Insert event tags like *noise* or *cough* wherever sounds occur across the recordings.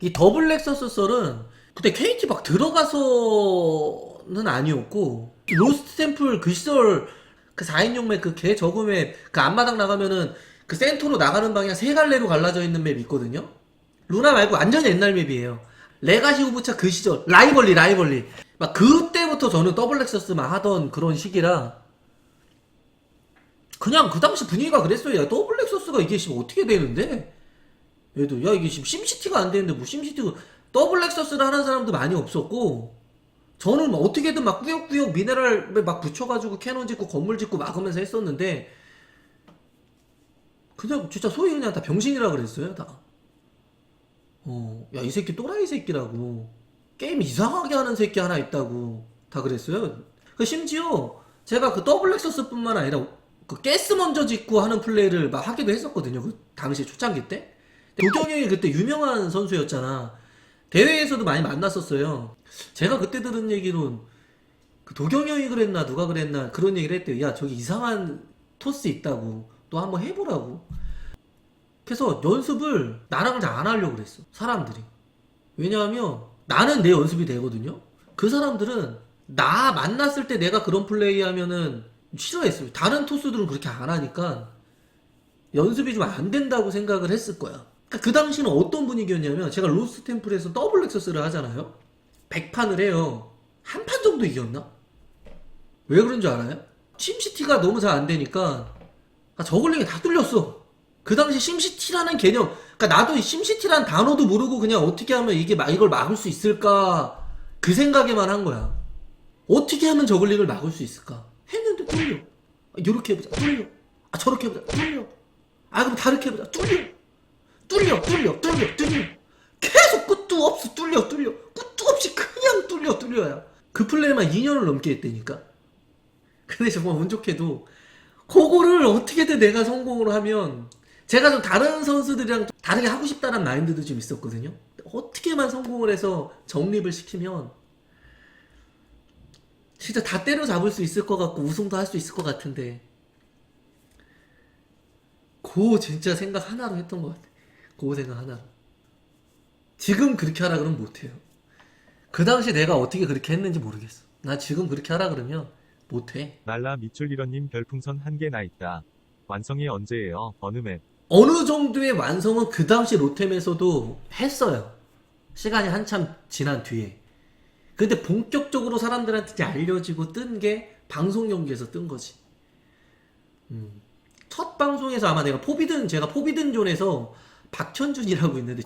이 더블 렉서스 썰은 그때 KT 막 들어가서는 아니었고 로스트 샘플 그 시절 그 4인용 맵그개 저그 맵그 앞마당 나가면은 그 센터로 나가는 방향 세 갈래로 갈라져 있는 맵 있거든요? 루나 말고 완전히 옛날 맵이에요 레가시 오브차 그 시절 라이벌리 라이벌리. 막 그때부터 저는 더블 렉서스만 하던 그런 시기라 그냥 그 당시 분위기가 그랬어요. 야 더블 렉서스가 이게 지금 어떻게 되는데? 얘도 야 이게 지금 심시티가 안 되는데 뭐 심시티가 더블 렉서스를 하는 사람도 많이 없었고 저는 뭐 어떻게든 막 꾸역꾸역 미네랄 막 붙여가지고 캐논 짓고 건물 짓고 막으면서 했었는데 그냥 진짜 소위 그냥 다 병신이라 그랬어요 다. 어, 야 이 새끼 또라이 새끼라고 게임 이상하게 하는 새끼 하나 있다고 다 그랬어요. 그 심지어 제가 그 더블 렉서스 뿐만 아니라 그 가스 먼저 짓고 하는 플레이를 막 하기도 했었거든요. 그 당시 초창기 때. 도경영이 그때 유명한 선수였잖아. 대회에서도 많이 만났었어요. 제가 그때 들은 얘기론 그 도경영이 그랬나 누가 그랬나 그런 얘기를 했대요. 야 저기 이상한 토스 있다고 또 한번 해보라고. 그래서 연습을 나랑 잘 안 하려고 그랬어. 사람들이. 왜냐하면 나는 내 연습이 되거든요. 그 사람들은 나 만났을 때 내가 그런 플레이 하면은 싫어했어요. 다른 토스들은 그렇게 안 하니까 연습이 좀 안 된다고 생각을 했을 거야. 그러니까 그 당시는 어떤 분위기였냐면 제가 로스트 템플에서 더블 렉서스를 하잖아요. 100판을 해요. 한 판 정도 이겼나? 왜 그런 줄 알아요? 심시티가 너무 잘 안 되니까 아, 저글링이 다 뚫렸어. 그 당시 심시티라는 개념, 그러니까 나도 이 심시티라는 단어도 모르고 그냥 어떻게 하면 이게 막 이걸 막을 수 있을까 그 생각에만 한 거야. 어떻게 하면 저글링을 막을 수 있을까? 했는데 뚫려. 아, 요렇게 해보자. 뚫려. 아 저렇게 해보자. 뚫려. 아 그럼 다르게 해보자. 뚫려. 뚫려. 뚫려. 뚫려. 뚫려. 계속 끝도 없이 뚫려. 뚫려. 끝도 없이 그냥 뚫려. 뚫려야. 그 플레이만 2년을 넘게 했다니까. 근데 정말 운 좋게도 그거를 어떻게든 내가 성공을 하면 제가 좀 다른 선수들이랑 좀 다르게 하고 싶다는 마인드도 좀 있었거든요. 어떻게만 성공을 해서 정립을 시키면 진짜 다 때려잡을 수 있을 것 같고 우승도 할 수 있을 것 같은데 고 진짜 생각 하나로 했던 것 같아. 고 생각 하나로. 지금 그렇게 하라 그러면 못해요. 그 당시 내가 어떻게 그렇게 했는지 모르겠어. 나 지금 그렇게 하라 그러면 못해. 날라 밑줄리러님 별풍선 한 개 나 있다. 완성이 언제예요? 어느 맵? 어느 정도의 완성은 그 당시 로템에서도 했어요. 시간이 한참 지난 뒤에. 근데 본격적으로 사람들한테 이제 알려지고 뜬 게 방송 경기에서 뜬 거지. 음. 첫 방송에서 아마 내가 포비든 제가 포비든 존에서 박현준이라고 있는데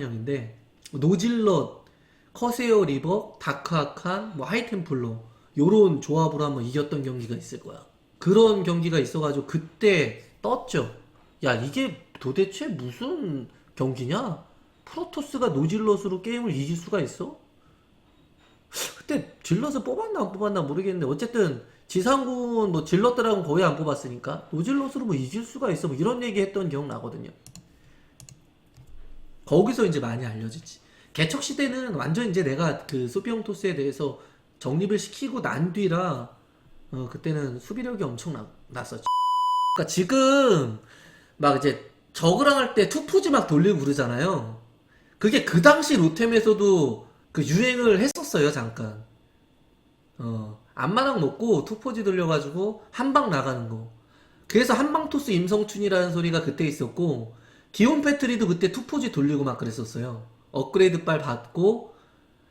형인데 노질럿, 커세어 리버, 다크아칸, 뭐 하이템플러 요런 조합으로 한번 이겼던 경기가 있을 거야. 그런 경기가 있어가지고 그때 떴죠. 야 이게 도대체 무슨 경기냐? 프로토스가 노질럿으로 게임을 이길 수가 있어? 그때 질럿을 뽑았나 안 뽑았나 모르겠는데 어쨌든 지상군 뭐 질럿들하고는 거의 안 뽑았으니까 노질럿으로 뭐 이길 수가 있어 뭐 이런 얘기 했던 기억 나거든요. 거기서 이제 많이 알려지지. 개척 시대는 완전 이제 내가 그 수비형 토스에 대해서 정립을 시키고 난 뒤라 어, 그때는 수비력이 엄청 나, 났었지. 그러니까 지금 막 이제 저그랑 할 때 투포지 막 돌리고 그러잖아요. 그게 그 당시 로템에서도 그 유행을 했었어요, 잠깐. 어, 앞마당 먹고 투포지 돌려가지고 한 방 나가는 거. 그래서 한방 토스 임성춘이라는 소리가 그때 있었고, 기온 패트리도 그때 투포지 돌리고 막 그랬었어요. 업그레이드 빨 받고,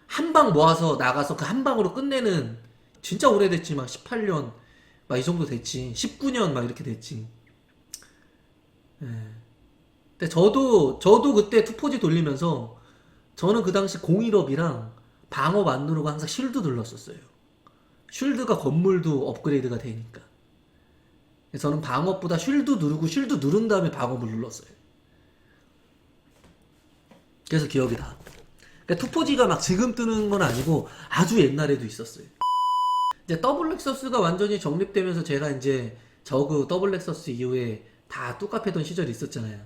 한 방 모아서 나가서 그 한 방으로 끝내는, 진짜 오래됐지, 막 18년, 막 이 정도 됐지. 19년 막 이렇게 됐지. 예. 근데 저도, 저도 그때 투포지 돌리면서, 저는 그 당시 01업이랑 방어 만누르고 항상 쉴드 눌렀었어요. 쉴드가 건물도 업그레이드가 되니까. 저는 방어보다 쉴드 누르고 쉴드 누른 다음에 방어를 눌렀어요. 그래서 기억이 나. 그러니까 투포지가 막 지금 뜨는 건 아니고 아주 옛날에도 있었어요. 이제 더블 렉서스가 완전히 정립되면서 제가 이제 저그 더블 렉서스 이후에 다 뚜깝했던 시절이 있었잖아요.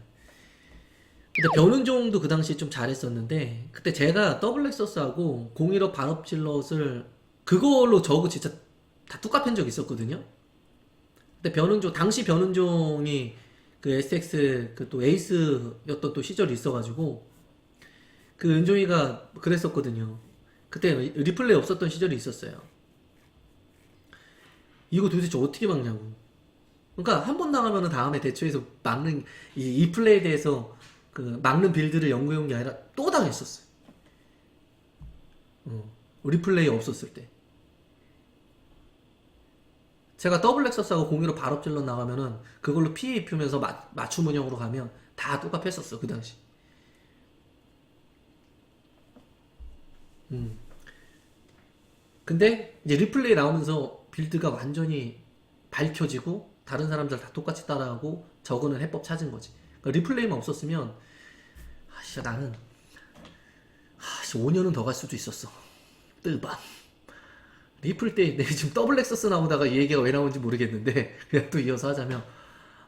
근데 변은종도 그 당시에 좀 잘했었는데 그때 제가 더블 렉서스하고 015 반업질럿을 그걸로 저그 진짜 다 뚜까 팬적 있었거든요. 근데 변은종 당시 변은종이 그 SX 그 또 에이스였던 또 시절이 있어가지고 그 은종이가 그랬었거든요. 그때 리플레이 없었던 시절이 있었어요. 이거 도대체 어떻게 막냐고. 그러니까 한번 나가면은 다음에 대처해서 막는 이, 이 플레이에 대해서 그 막는 빌드를 연구해온 게 아니라 또 당했었어요. 어, 리플레이 없었을 때. 제가 더블 렉서스하고 공유로 찔러 나가면은 그걸로 피해 입히면서 맞, 맞춤 운영으로 가면 다 똑같았었어 그 당시. 음. 근데 이제 리플레이 나오면서 빌드가 완전히 밝혀지고 다른 사람들 다 똑같이 따라하고 저거는 해법 찾은 거지. 그러니까 리플레이만 없었으면 아 씨 나는 아 씨 5년은 더 갈 수도 있었어. 뜨밤. 리플 때 내가 지금 더블 렉서스 나오다가 이 얘기가 왜 나온지 모르겠는데 *laughs* 그냥 또 이어서 하자면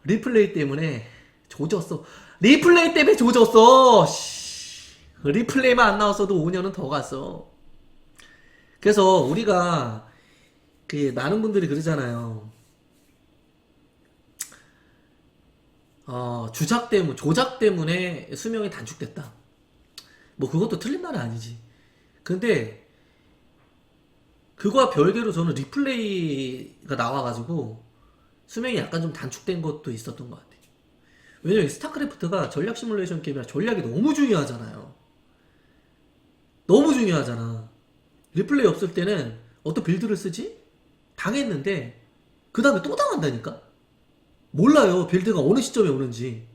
리플레이 때문에 조졌어. 리플레이 때문에 조졌어. 씨. 리플레이만 안 나왔어도 5년은 더 갔어. 그래서 우리가 그 많은 분들이 그러잖아요. 어, 주작 때문, 조작 때문에 수명이 단축됐다. 뭐 그것도 틀린 말은 아니지. 근데 그거와 별개로 저는 리플레이가 나와가지고 수명이 약간 좀 단축된 것도 있었던 것 같아요. 왜냐면 스타크래프트가 전략 시뮬레이션 게임이라 전략이 너무 중요하잖아요. 너무 중요하잖아. 리플레이 없을 때는 어떤 빌드를 쓰지? 당했는데 그 다음에 또 당한다니까? 몰라요. 빌드가 어느 시점에 오는지.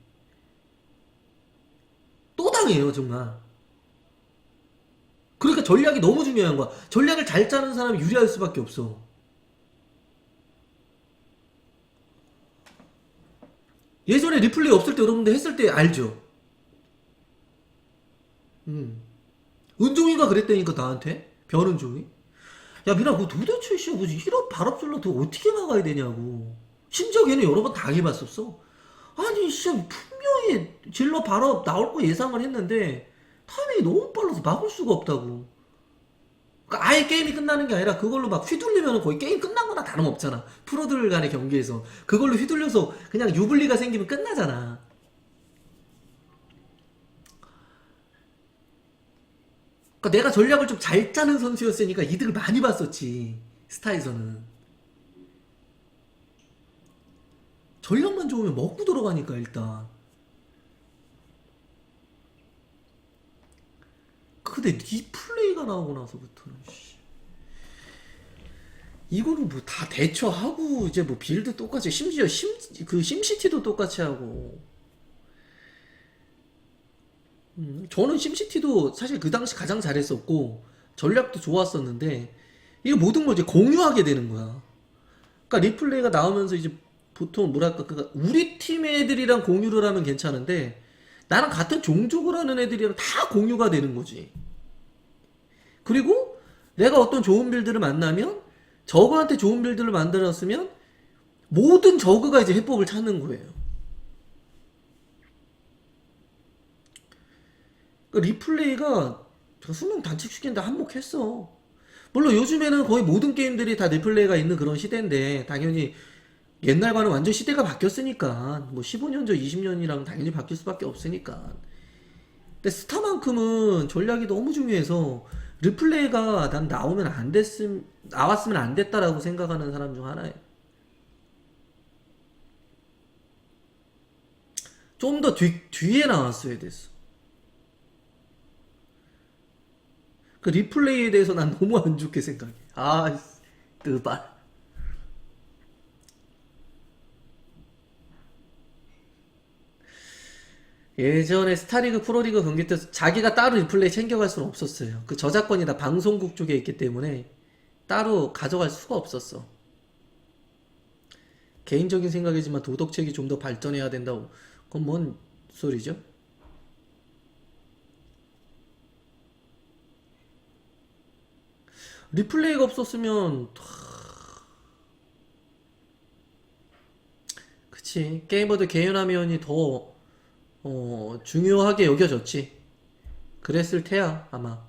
또 당해요, 정말. 그러니까 전략이 너무 중요한 거야. 전략을 잘 짜는 사람이 유리할 수밖에 없어. 예전에 리플레이 없을 때 여러분들 했을 때 알죠? 음. 은종이가 그랬다니까 나한테 변은종이 야 미나 그 도대체 씨 뭐지 이런 발업줄로 어떻게 나가야 되냐고. 심지어 걔는 여러 번 당해봤었어. 아니 씨 분명히 질러 발업 나올 거 예상을 했는데 타이밍이 너무 빨라서 막을 수가 없다고. 그러니까 아예 게임이 끝나는 게 아니라 그걸로 막 휘둘리면 거의 게임 끝난 거나 다름없잖아. 프로들 간의 경기에서. 그걸로 휘둘려서 그냥 유불리가 생기면 끝나잖아 그러니까 내가 전략을 좀 잘 짜는 선수였으니까 이득을 많이 봤었지 스타에서는. 전략만 좋으면 먹고 들어가니까 일단. 근데 리플레이가 나오고 나서부터는 씨. 이거는 뭐 다 대처하고 이제 뭐 빌드 똑같이 심지어 심 그 심시티도 똑같이 하고 음, 저는 심시티도 사실 그 당시 가장 잘했었고 전략도 좋았었는데 이게 모든 걸 이제 공유하게 되는 거야. 그러니까 리플레이가 나오면서 이제 보통 뭐랄까 그 우리 팀 애들이랑 공유를 하면 괜찮은데 나랑 같은 종족을 하는 애들이랑 다 공유가 되는 거지. 그리고 내가 어떤 좋은 빌드를 만나면 저그한테 좋은 빌드를 만들었으면 모든 저그가 이제 해법을 찾는 거예요. 그러니까 리플레이가 저 수능 단축시키는데 한몫했어. 물론 요즘에는 거의 모든 게임들이 다 리플레이가 있는 그런 시대인데 당연히 옛날과는 완전 시대가 바뀌었으니까 뭐 15년 전 20년이랑 당연히 바뀔 수밖에 없으니까. 근데 스타만큼은 전략이 너무 중요해서 리플레이가 난 나오면 안 됐음 나왔으면 안 됐다라고 생각하는 사람 중 하나예요. 좀 더 뒤에 나왔어야 됐어 그 리플레이에 대해서 난 너무 안 좋게 생각해. 아, 뜨발. 예전에 스타리그 프로리그 경기 때 자기가 따로 리플레이 챙겨갈 수는 없었어요. 그 저작권이 다 방송국 쪽에 있기 때문에 따로 가져갈 수가 없었어. 개인적인 생각이지만 도덕책이 좀 더 발전해야 된다고. 그건 뭔 소리죠? 리플레이가 없었으면 그치 게이머들 개연화면이 더 어, 중요하게 여겨졌지. 그랬을 테야, 아마.